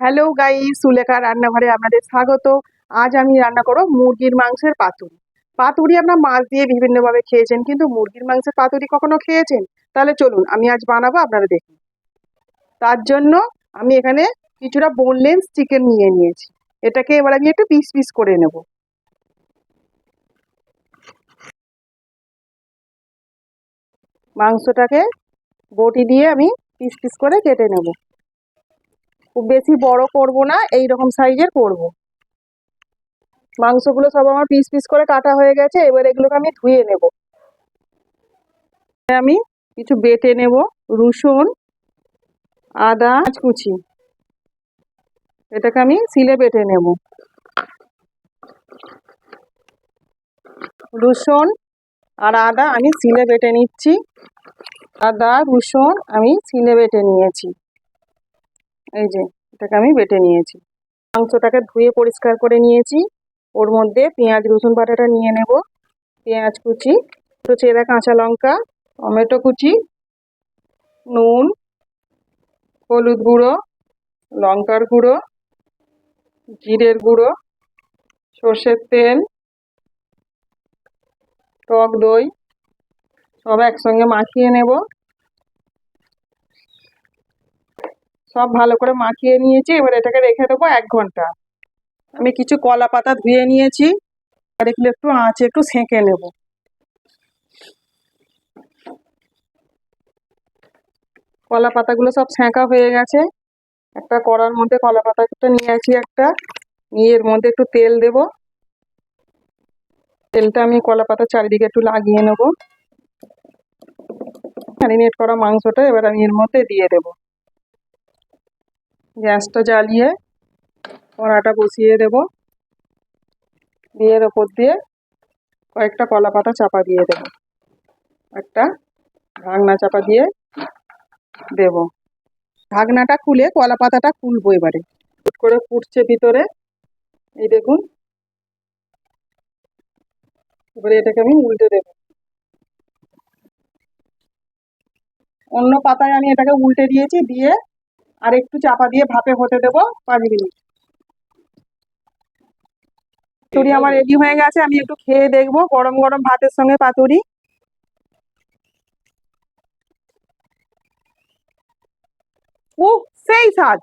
Hello guy Sulekha রান্নাঘরে আপনাদের স্বাগত। আজ আমি রান্না করব মুরগির মাংসের পাতুরি। পাতুরি আপনার মাছ দিয়ে বিভিন্নভাবে খেয়েছেন, কিন্তু মুরগির মাংসের পাতুরি কখনো খেয়েছেন? তাহলে চলুন, আমি আজ বানাবো, আপনারা দেখুন। তার জন্য আমি এখানে কিছুটা বোনলেস চিকেন নিয়ে নিয়েছি। এটাকে এবার আমি একটু পিস পিস করে নেব। মাংসটাকে বটি দিয়ে আমি পিস পিস করে কেটে নেব। খুব বেশি বড় করব না এই রকম সাইজের করব। মাংসগুলো সব আমার পিস পিস করে কাটা হয়ে গেছে, এবার এগুলোকে আমি ধুয়ে নেব। আমি কিছু বেটে নেব, রসুন, আদা কুচি এটাকে আমি সিলে বেটে নেব। রসুন আর আদা আমি সিলে বেটে নিচ্ছি। আদা, রসুন আমি সিলে বেটে নিয়েছি। এই যে, এটাকে আমি বেটে নিয়েছি। মাংসটাকে ধুয়ে পরিষ্কার করে নিয়েছি। ওর মধ্যে পেঁয়াজ, রসুন বাটাটা নিয়ে নেব। পেঁয়াজ কুচি তো চেরা কাঁচা লঙ্কা, টমেটো কুচি, নুন, হলুদ গুঁড়ো, লঙ্কার গুঁড়ো, জিরের গুঁড়ো, সর্ষের তেল, টক দই, সব একসঙ্গে মাখিয়ে নেব। সব ভালো করে মাখিয়ে নিয়েছি, এবার এটাকে রেখে দেবো এক ঘণ্টা। আমি কিছু কলা পাতা ধুয়ে নিয়েছি, আর এগুলো একটু আঁচে একটু সেঁকে নেব। কলা পাতাগুলো সব সেঁকা হয়ে গেছে। একটা কড়ার মধ্যে কলা পাতাটা নিয়েছি একটা, নিয়ে এর মধ্যে একটু তেল দেব। তেলটা আমি কলা পাতা চারিদিকে একটু লাগিয়ে নেব। ম্যারিনেট করা মাংসটা এবার আমি এর মধ্যে দিয়ে দেব। গ্যাসটা জ্বালিয়ে কড়াটা বসিয়ে দেব। দিয়ে ওপর দিয়ে কয়েকটা কলা পাতা চাপা দিয়ে দেব। একটা ঢাকনা চাপা দিয়ে দেব। ঢাকনাটা খুলে কলা পাতাটা খুলবো এবারে। ফুট করে ফুটছে ভিতরে। এই দেখুন। এবারে এটাকে আমি উল্টে দেব। অন্য পাতায় আমি এটাকে উল্টে দিয়েছি, দিয়ে আর একটু চাপা দিয়ে ভাপে হতে দেবো পাঁচ মিনিট। পাতুরি আমার রেডি হয়ে গেছে, আমি একটু খেয়ে দেখব, গরম গরম ভাতের সঙ্গে পাতুরি। উহ, সেই স্বাদ।